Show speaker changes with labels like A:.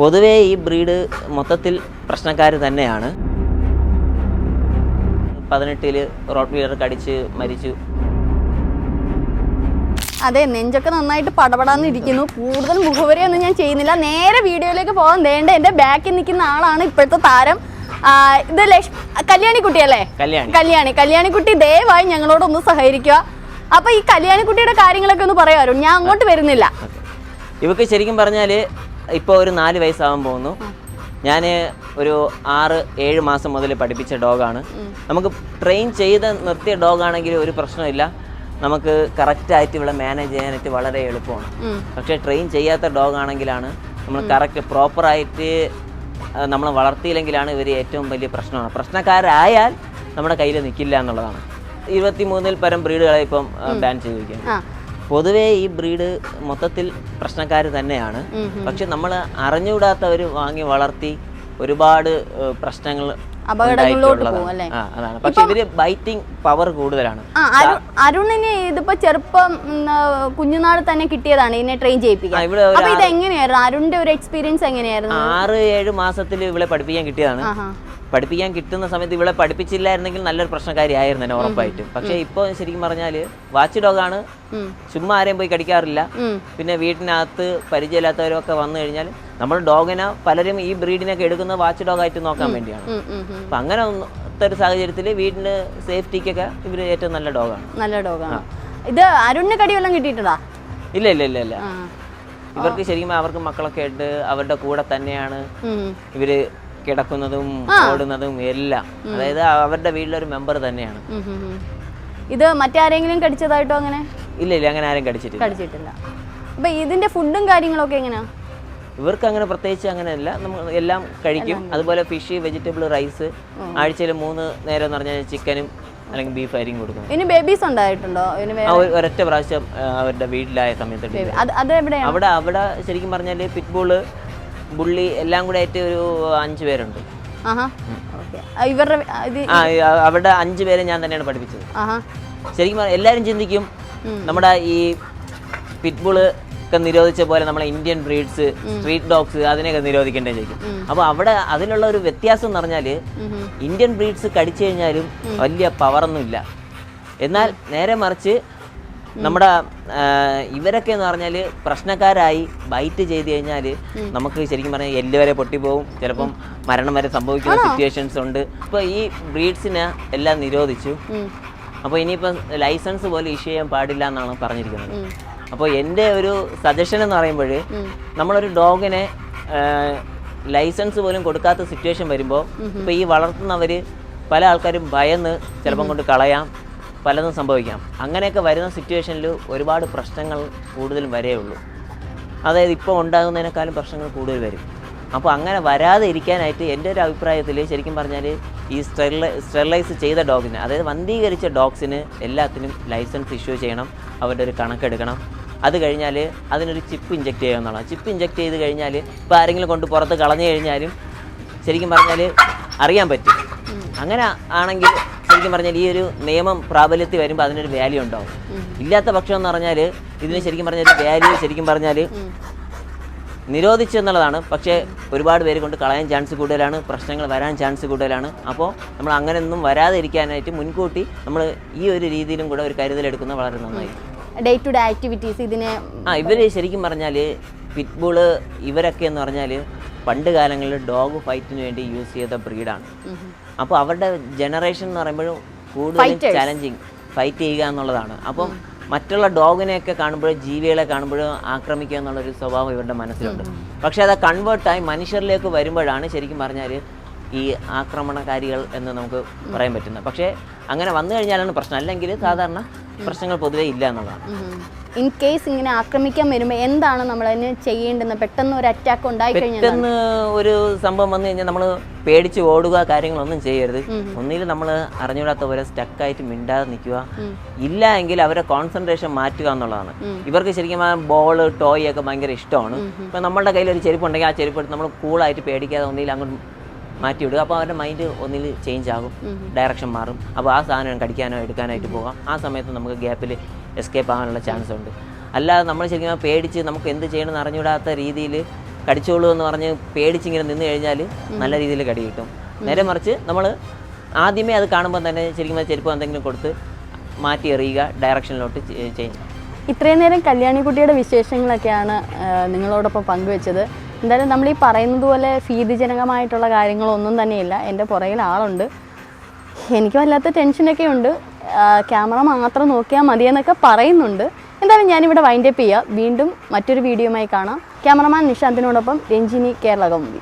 A: പൊതുവേ ഈ ബ്രീഡ് മൊത്തത്തിൽ പ്രശ്നക്കാർ തന്നെയാണ്. പതിനെട്ടിൽ റോട്ട് വീലർ കടിച്ച് മരിച്ചു.
B: അതെ നെഞ്ചൊക്കെ നന്നായിട്ട് പടപടാന്ന് ഇരിക്കുന്നു കൂടുതൽ മുഖവരെയൊന്നും ഞാൻ ചെയ്യുന്നില്ല. നേരെ വീഡിയോയിലേക്ക് പോകാൻ വേണ്ട എന്റെ ബാക്കിൽ നിൽക്കുന്ന ആളാണ് ഇപ്പോഴത്തെ താരം. ഇത് ലക്ഷ് കല്യാണിക്കുട്ടിയല്ലേ
A: കല്യാണി.
B: കല്യാണി. കല്യാണിക്കുട്ടി ദയവായി ഞങ്ങളോടൊന്ന് സഹകരിക്കുക. അപ്പൊ ഈ കല്യാണിക്കുട്ടിയുടെ കാര്യങ്ങളൊക്കെ ഒന്ന് പറയാമോ? ഞാൻ അങ്ങോട്ട് വരുന്നില്ല.
A: ഇവക്ക് ശരിക്കും പറഞ്ഞാൽ ഇപ്പോൾ ഒരു നാല് വയസ്സാവാൻ പോകുന്നു. ഞാൻ ഒരു ആറ് ഏഴ് മാസം മുതൽ പഠിപ്പിച്ച ഡോഗാണ്. നമുക്ക് ട്രെയിൻ ചെയ്ത് നിർത്തിയ ഡോഗാണെങ്കിൽ ഒരു പ്രശ്നമില്ല നമുക്ക് കറക്റ്റായിട്ട് ഇവിടെ മാനേജ് ചെയ്യാനായിട്ട് വളരെ എളുപ്പമാണ്. പക്ഷേ ട്രെയിൻ ചെയ്യാത്ത ഡോഗാണെങ്കിലാണ് നമ്മൾ കറക്റ്റ് പ്രോപ്പറായിട്ട് നമ്മൾ വളർത്തിയില്ലെങ്കിലാണ് ഇവർ ഏറ്റവും വലിയ പ്രശ്നമാണ്. പ്രശ്നക്കാരായാൽ നമ്മുടെ കയ്യിൽ നിൽക്കില്ല എന്നുള്ളതാണ്. ഇരുപത്തി മൂന്നിൽ പരം ബ്രീഡുകളെ ഇപ്പം ബാൻ ചെയ്തിരിക്കുകയാണ്. പൊതുവേ ഈ ബ്രീഡ് മൊത്തത്തിൽ പ്രശ്നക്കാർ തന്നെയാണ്. പക്ഷെ നമ്മൾ അറിഞ്ഞുകൂടാത്തവർ വാങ്ങി വളർത്തി ഒരുപാട് പ്രശ്നങ്ങൾ പക്ഷെ ഇവർ ബൈറ്റിംഗ് പവർ കൂടുതലാണ്.
B: അരുണിന് ഇതിപ്പോ ചെറുപ്പം കുഞ്ഞുനാൾ തന്നെ കിട്ടിയതാണ് ഇതിനെ ട്രെയിൻ ചെയ്യിപ്പിക്കാൻ. ഇത് എങ്ങനെയായിരുന്നു അരുണിന്റെ ഒരു എക്സ്പീരിയൻസ് എങ്ങനെയായിരുന്നു?
A: ആറ് ഏഴ് മാസത്തിൽ ഇവളെ പഠിപ്പിക്കാൻ കിട്ടിയതാണ്. പഠിപ്പിക്കാൻ കിട്ടുന്ന സമയത്ത് ഇവിടെ പഠിപ്പിച്ചില്ലായിരുന്നെങ്കിൽ നല്ലൊരു പ്രശ്നക്കാരിയായിരുന്നു തന്നെ ഉറപ്പായിട്ടും. പക്ഷെ ഇപ്പോൾ ശരിക്കും പറഞ്ഞാൽ വാച്ച് ഡോഗാണ്. ചുമ്മാ ആരെയും പോയി കടിക്കാറില്ല. പിന്നെ വീട്ടിനകത്ത് പരിചയമില്ലാത്തവരൊക്കെ വന്നു കഴിഞ്ഞാൽ നമ്മൾ ഡോഗിനെ പലരും ഈ ബ്രീഡിനൊക്കെ എടുക്കുന്ന വാച്ച് ഡോഗായിട്ട് നോക്കാൻ വേണ്ടിയാണ്. അപ്പം അങ്ങനെ ഒരു സാഹചര്യത്തിൽ വീടിന് സേഫ്റ്റിക്കൊക്കെ ഇവർ ഏറ്റവും നല്ല ഡോഗാണ്.
B: നല്ല ഡോഗാണ്. ഇത് അരുണിന് കടി വല്ലതും കിട്ടിയിട്ടുണ്ടോ?
A: ഇല്ല ഇല്ല ഇല്ല ഇല്ല. ഇവർക്ക് ശരിക്കും അവർക്ക് മക്കളൊക്കെ ഉണ്ട്. അവരുടെ കൂടെ തന്നെയാണ് ഇവർ കിടക്കുന്നതും ഓടുന്നതും എല്ലാം. അതായത് അവരുടെ വീട്ടിലൊരു മെമ്പർ തന്നെയാണ്.
B: ഇത് മറ്റാരെങ്കിലും കടിച്ചതായിട്ടോ അങ്ങനെ?
A: ഇല്ല ഇല്ല അങ്ങനെ ആരും കടിച്ചിട്ടില്ല.
B: കടിച്ചിട്ടില്ല. അപ്പൊ ഇതിന്റെ ഫുഡും കാര്യങ്ങളൊക്കെ എങ്ങനെയാ?
A: ഇവർക്ക് അങ്ങനെ പ്രത്യേകിച്ച് അങ്ങനെയല്ല. നമ്മൾ എല്ലാം കഴിക്കും. അതുപോലെ ഫിഷ് വെജിറ്റബിൾ റൈസ് ആഴ്ചയിൽ മൂന്ന് നേരം എന്ന് പറഞ്ഞാൽ ചിക്കനും അല്ലെങ്കിൽ ബീഫ് ആയിരിക്കും കൊടുക്കും
B: ഇനി ബേബീസ് ഉണ്ടായിട്ടുണ്ടോ?
A: ഒരൊറ്റ പ്രാവശ്യം അവരുടെ വീട്ടിലായ സമയത്ത് അവിടെ അവിടെ ശരിക്കും പറഞ്ഞാൽ പിറ്റ്ബോൾ ബുള്ളി എല്ലാം കൂടെ ആയിട്ട് ഒരു അഞ്ച് പേരുണ്ട്.
B: ഇവരുടെ
A: ആ അവിടെ അഞ്ച് പേരെ ഞാൻ തന്നെയാണ് പഠിപ്പിച്ചത്. ശരിക്കും എല്ലാവരും ചിന്തിക്കും നമ്മുടെ ഈ പിറ്റ്ബുൾ ഒക്കെ നിരോധിച്ച പോലെ നമ്മളെ ഇന്ത്യൻ ബ്രീഡ്സ് സ്ട്രീറ്റ് ഡോഗ്സ് അതിനെയൊക്കെ നിരോധിക്കേണ്ടത് ചോദിക്കും അപ്പൊ അവിടെ അതിനുള്ള ഒരു വ്യത്യാസം എന്ന്
B: ഉം.
A: ഇന്ത്യൻ ബ്രീഡ്സ് കടിച്ചു കഴിഞ്ഞാലും വലിയ പവറൊന്നും ഇല്ല. എന്നാൽ നേരെ മറിച്ച് നമ്മുടെ ഇവരൊക്കെ എന്ന് പറഞ്ഞാൽ പ്രശ്നക്കാരായി ബൈറ്റ് ചെയ്ത് കഴിഞ്ഞാൽ നമുക്ക് ശരിക്കും പറഞ്ഞാൽ എല്ല് വരെ പൊട്ടിപ്പോവും. ചിലപ്പം മരണം വരെ സംഭവിക്കുന്ന സിറ്റുവേഷൻസ് ഉണ്ട്. ഇപ്പോൾ ഈ ബ്രീഡ്സിനെ എല്ലാം നിരോധിച്ചു. അപ്പോൾ ഇനിയിപ്പം ലൈസൻസ് പോലെ ഇഷ്യൂ ചെയ്യാൻ പാടില്ല എന്നാണ് പറഞ്ഞിരിക്കുന്നത്. അപ്പോൾ എന്റെ ഒരു സജഷൻ എന്ന് പറയുമ്പോൾ നമ്മളൊരു ഡോഗിനെ ലൈസൻസ് പോലും കൊടുക്കാത്ത സിറ്റുവേഷൻ വരുമ്പോൾ ഇപ്പോൾ ഈ വളർത്തുന്നവർ പല ആൾക്കാരും ഭയന്ന് ചിലപ്പം കൊണ്ട് കളയാം. പലതും സംഭവിക്കാം. അങ്ങനെയൊക്കെ വരുന്ന സിറ്റുവേഷനിൽ ഒരുപാട് പ്രശ്നങ്ങൾ കൂടുതലും ഉള്ളൂ. അതായത് ഇപ്പോൾ ഉണ്ടാകുന്നതിനേക്കാളും പ്രശ്നങ്ങൾ കൂടുതൽ വരും. അപ്പോൾ അങ്ങനെ വരാതെ ഇരിക്കാനായിട്ട് എന്റെ ഒരു അഭിപ്രായത്തിൽ ശരിക്കും പറഞ്ഞാൽ ഈ സ്റ്റെറില സ്റ്റെറിലൈസ് ചെയ്ത ഡോഗിന് അതായത് വന്ധീകരിച്ച ഡോഗ്സിന് എല്ലാത്തിനും ലൈസൻസ് ഇഷ്യൂ ചെയ്യണം അവരുടെ ഒരു കണക്കെടുക്കണം. അത് കഴിഞ്ഞാൽ അതിനൊരു ചിപ്പ് ഇഞ്ചെക്ട് ചെയ്യുക എന്നുള്ളതാണ്. ചിപ്പ് ഇഞ്ചെക്ട് ചെയ്ത് കഴിഞ്ഞാൽ ഇപ്പോൾ ആരെങ്കിലും കൊണ്ട് പുറത്ത് കളഞ്ഞു കഴിഞ്ഞാലും ശരിക്കും പറഞ്ഞാൽ അറിയാൻ പറ്റും. അങ്ങനെ ആണെങ്കിൽ ശരിക്കും പറഞ്ഞാൽ ഈ ഒരു നിയമം പ്രാബല്യത്തിൽ വരുമ്പോൾ അതിനൊരു വാല്യൂ ഉണ്ടാവും ഇല്ലാത്ത പക്ഷം എന്ന് പറഞ്ഞാൽ ഇതിന് ശരിക്കും പറഞ്ഞാൽ വാല്യൂ ശരിക്കും പറഞ്ഞാൽ നിരോധിച്ചു എന്നുള്ളതാണ്. പക്ഷേ ഒരുപാട് പേര് കൊണ്ട് കളയാൻ ചാൻസ് കൂടുതലാണ് പ്രശ്നങ്ങൾ വരാൻ ചാൻസ് കൂടുതലാണ്. അപ്പോൾ നമ്മൾ അങ്ങനെയൊന്നും വരാതിരിക്കാനായിട്ട് മുൻകൂട്ടി നമ്മൾ ഈ ഒരു രീതിയിലും കൂടെ ഒരു കരുതലെടുക്കുന്നത് വളരെ നന്നായി.
B: ഡേ ടു ഡേ ആക്ടിവിറ്റീസ് ഇതിനെ
A: ആ ഇവർ ശരിക്കും പറഞ്ഞാൽ പിറ്റ്ബോൾ ഇവരൊക്കെ എന്ന് പറഞ്ഞാൽ പണ്ട് കാലങ്ങളിൽ ഡോഗ് ഫൈറ്റിന് വേണ്ടി യൂസ് ചെയ്ത ബ്രീഡാണ്. അപ്പോൾ അവരുടെ ജനറേഷൻ എന്ന് പറയുമ്പോഴും കൂടുതലും ചലഞ്ചിങ് ഫൈറ്റ് ചെയ്യുക എന്നുള്ളതാണ്. അപ്പം മറ്റുള്ള ഡോഗിനെയൊക്കെ കാണുമ്പോഴും ജീവികളെ കാണുമ്പോഴും ആക്രമിക്കുക എന്നുള്ളൊരു സ്വഭാവം ഇവരുടെ മനസ്സിലുണ്ട്. പക്ഷേ അത് കൺവേർട്ടായി മനുഷ്യരിലേക്ക് വരുമ്പോഴാണ് ശരിക്കും പറഞ്ഞാൽ ഈ ആക്രമണകാരികൾ എന്ന് നമുക്ക് പറയാൻ പറ്റുന്നത്. പക്ഷേ അങ്ങനെ വന്നു കഴിഞ്ഞാലാണ് പ്രശ്നം. അല്ലെങ്കിൽ സാധാരണ പ്രശ്നങ്ങൾ പൊതുവേ ഇല്ല എന്നുള്ളതാണ്.
B: ഇൻ കേസ് ഇങ്ങനെ ആക്രമിക്കാൻ വരുമ്പോൾ എന്താണ് നമ്മൾ അതിന് ചെയ്യേണ്ടത്? പെട്ടെന്ന് ഒരു അറ്റാക്ക് ഉണ്ടായി കഴിഞ്ഞാൽ
A: പെട്ടെന്ന് ഒരു സംഭവം വന്നു കഴിഞ്ഞാൽ നമ്മൾ പേടിച്ച് ഓടുക കാര്യങ്ങളൊന്നും ചെയ്യരുത്. ഒന്നിൽ നമ്മൾ അറിഞ്ഞുകൂടാത്ത പോലെ സ്റ്റക്കായിട്ട് മിണ്ടാതെ നിൽക്കുക. ഇല്ല എങ്കിൽ അവരെ കോൺസെൻട്രേഷൻ മാറ്റുക എന്നുള്ളതാണ്. ഇവർക്ക് ശരിക്കും ബോൾ ടോയ് ഒക്കെ ഭയങ്കര ഇഷ്ടമാണ്. ഇപ്പം നമ്മളുടെ കയ്യിൽ ഒരു ചെരുപ്പ് ഉണ്ടെങ്കിൽ ആ ചെരുപ്പ് എടുത്ത് നമ്മൾ കൂളായിട്ട് പേടിക്കാതെ ഒന്നിൽ അങ്ങോട്ട് മാറ്റി വിടുക അപ്പോൾ അവരുടെ മൈൻഡ് ഒന്നിൽ ചേഞ്ച് ആകും ഡയറക്ഷൻ മാറും. അപ്പോൾ ആ സാധനം കടിക്കാനോ എടുക്കാനായിട്ട് പോകാം. ആ സമയത്ത് നമുക്ക് ഗ്യാപ്പിൽ എസ്കേപ്പ് ആകാനുള്ള ചാൻസ് ഉണ്ട്. അല്ലാതെ നമ്മൾ ശരിക്കും പേടിച്ച് നമുക്ക് എന്ത് ചെയ്യണമെന്ന് അറിഞ്ഞുവിടാത്ത രീതിയിൽ കടിച്ചോളൂ എന്ന് പറഞ്ഞ് പേടിച്ചിങ്ങനെ നിന്ന് കഴിഞ്ഞാൽ നല്ല രീതിയിൽ കടി കിട്ടും. നേരെ മറിച്ച് നമ്മൾ ആദ്യമേ അത് കാണുമ്പോൾ തന്നെ ശരിക്കും ചെരുപ്പം എന്തെങ്കിലും കൊടുത്ത് മാറ്റി എറിയുക ഡയറക്ഷനിലോട്ട് ചേഞ്ച്
B: ഇത്രയും നേരം കല്യാണിക്കുട്ടിയുടെ വിശേഷങ്ങളൊക്കെയാണ് നിങ്ങളോടൊപ്പം പങ്കുവെച്ചത്. എന്തായാലും നമ്മൾ ഈ പറയുന്നത് പോലെ ഭീതിജനകമായിട്ടുള്ള കാര്യങ്ങളൊന്നും തന്നെയില്ല. എന്റെ പുറകിൽ ആളുണ്ട്. എനിക്ക് വല്ലാത്ത ടെൻഷനൊക്കെ ഉണ്ട്. ക്യാമറ മാത്രം നോക്കിയാൽ മതിയെന്നൊക്കെ പറയുന്നുണ്ട്. എന്തായാലും ഞാനിവിടെ വൈൻഡപ്പ് ചെയ്യുക വീണ്ടും മറ്റൊരു വീഡിയോയുമായി കാണാം. ക്യാമറമാൻ നിഷാന്തിനോടൊപ്പം രഞ്ജിനി കേരള കൗമുദി